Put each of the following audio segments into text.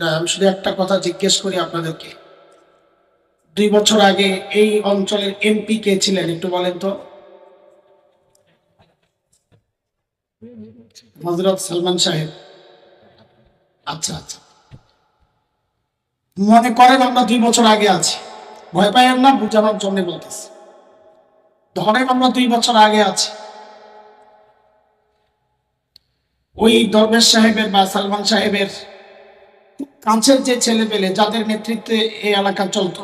না, আমি শুধু একটা কথা জিজ্ঞেস করি আপনাদেরকে। দুই বছর আগে এই অঞ্চলের এমপি কে ছিলেন, একটু বলেন তো। হজরত সালমান সাহেব। আচ্ছা আচ্ছা। মনে করেন আমরা দুই বছর আগে আছি। ভয় পাইয়েন না, বুঝানোর জন্য বলতেছি। ধরেন আমরা দুই বছর আগে আছি। ওই দরবেশ সাহেবের বা সালমান সাহেবের কাছের যে ছেলে পেলে যাদের নেতৃত্বে এই এলাকা চলতো।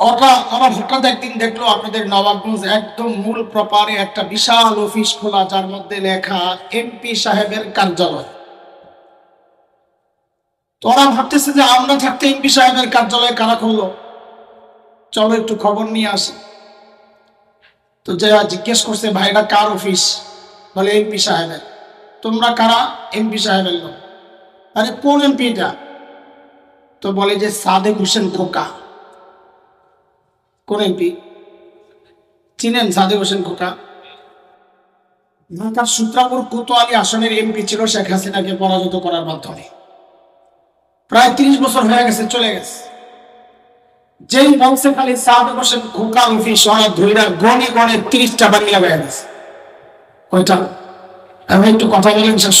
ওরা ওরা হঠাৎ একদিন দেখল আপনাদের নবাবগঞ্জ একদম মূল প্রপারে একটা বিশাল অফিস খোলা, যার মধ্যে লেখা এমপি সাহেবের কার্যালয়। তো ওরা ভাবতেছে যে আমরা থাকতে এমপি সাহেবের কার্যালয় কারা খুললো? চলো একটু খবর নিয়ে আসি। তো যে জিজ্ঞেস করছে, ভাইরা কার অফিস? বলে, এমপি সাহেবের। তোমরা কারা? এমপি সাহেবের লোক। আরে কোন এমপি এটা? তো বলে যে সাদেক হোসেন খোকা। কোন এমপি? চিনেন সাদেক হোসেন খোকা? ঢাকার সূত্রাপুর কোতোয়ালি আসনের এমপি ছিল শেখ হাসিনাকে পরাজিত করার মাধ্যমে। প্রায় তিরিশ বছর হয়ে গেছে, চলে গেছে। যেই বংশে খালি সাদেক হোসেন খোকা অফিস ওরা ধৈরা গনে গনে তিরিশটা বাংলা হয়ে গেছে। কয়টা? আমি একটু কথা বলেন শেষ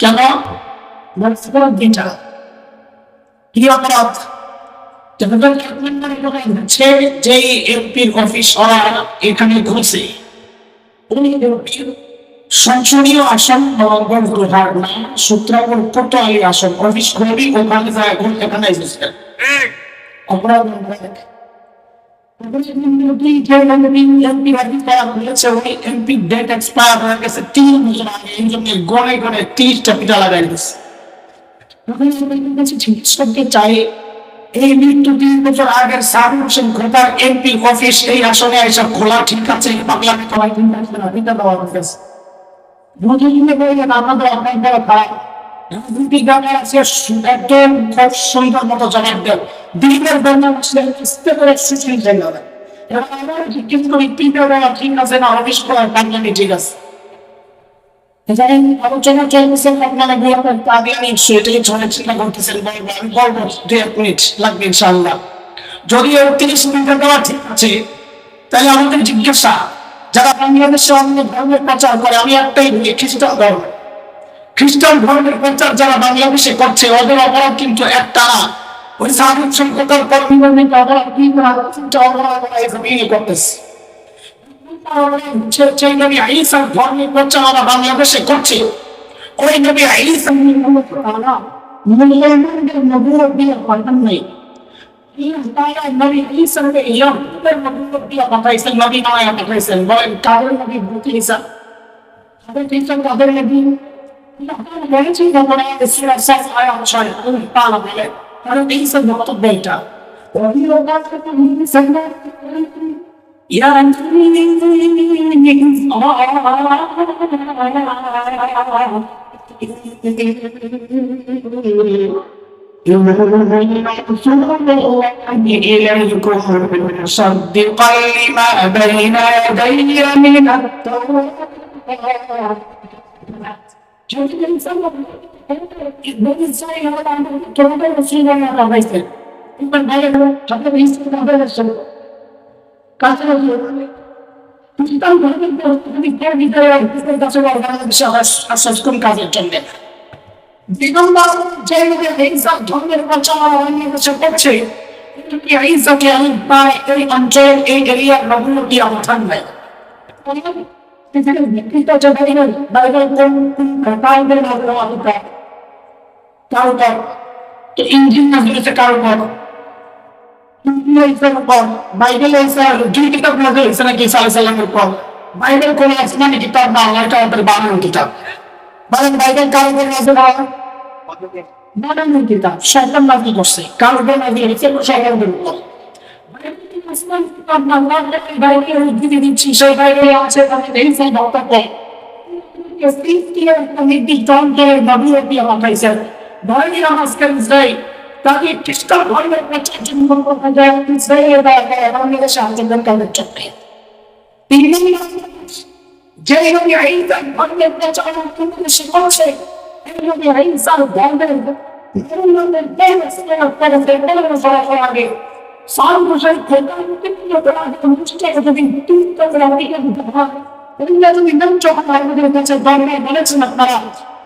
কেন? কি অপরাধ সে যেই এমপির অফিস এখানে ঘুরছে ওই এমপির সংসদীয় আসন নবগ্রহার নাম সূত্রাপুর কোতোয়ালি আসন অফিস ঘুরি ওখানে যায় ঘুর এখানে এসেছিলেন অপরাধ এই মৃত্যু তিন খোলা ঠিক আছে বাংলাতে সবাই ঠিক আছে এটা আমাদের অনেক বড় খারাপ দুটি গ্রামে আছে একদম খুব মতো জবাব দেন দিনের জায়গা এবার আমার জিজ্ঞেস করি তিনটা ঠিক আছে না ঠিক আছে। আমাদের জিজ্ঞাসা, যারা বাংলাদেশে ধর্মের প্রচার করে, আমি একটাই খ্রিস্টান ধর্ম। খ্রিস্টান ধর্মের প্রচার যারা বাংলাদেশে করছে, ওদের অপরাধ কিন্তু একটা ওই কিন্তু তিনটা অপরাধ ওরা এই জমিনে করতেছে বাংলাদেশে করছে ওই নবী ঈসা মুসলমানদের নবুয়ত দিয়ে পাঠান নাই তাদের ঈসা কাদের নবী বলেছি ভগবান ইসরা সাস আয়া ছয় তাআলা বলে কারণ ঈসা বক্তব্য এটা ওই লোকটা তো ঈসা يا إليكم مصدقا لما بين يدي من التوراة কাজের জন্য বিগম্বর যে ইজ্জত ধর্মের বচনা অনেক কিছু করছে কিন্তু কি ইজ্জতে আমি পাই এই অঞ্চল এই এরিয়ার নগ্নটি অবস্থান নেয় পৃথিবীর বিকৃত যে বাইবেল বাইবেল কোন কোন ঘটাইবেন অধিকার কারও পর তো ইঞ্জিন না হয়েছে কারও পর বাইবেল দুই কিতাব নাজিল হয়েছে নাকি সাল্লাহ সাল্লামের পর বাইবেল কোন আসমানি কিতাব না? আল্লাহটা ওদের বানানো কিতাব। বলেন বাইবেল কার নাজিল হয় বানানোর কিতাব। শয়তান নাজিল করছে। কালকে নাজিল হয়েছে শয়তান বলব বাইরে উদ্ভিদ দিচ্ছি, সেই বাইরে আছে তাদের এই সেই দরকার নেই নির্দিষ্টন্তের নবীয় দিয়ে পাঠাইছেন বাইরে নমস্কার ইসরাই তাকে খ্রিস্টান ধর্মের কাছে জন্ম করা যায় ইসরায়েলের বাইরে বাংলাদেশে আন্দোলন করার জন্য তিনি যে নবী ঈসা ধর্মের প্রচারণ করতে শিখাচ্ছে এই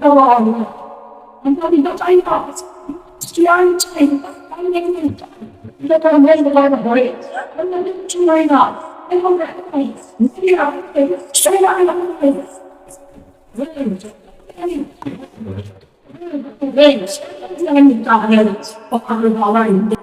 go I I you.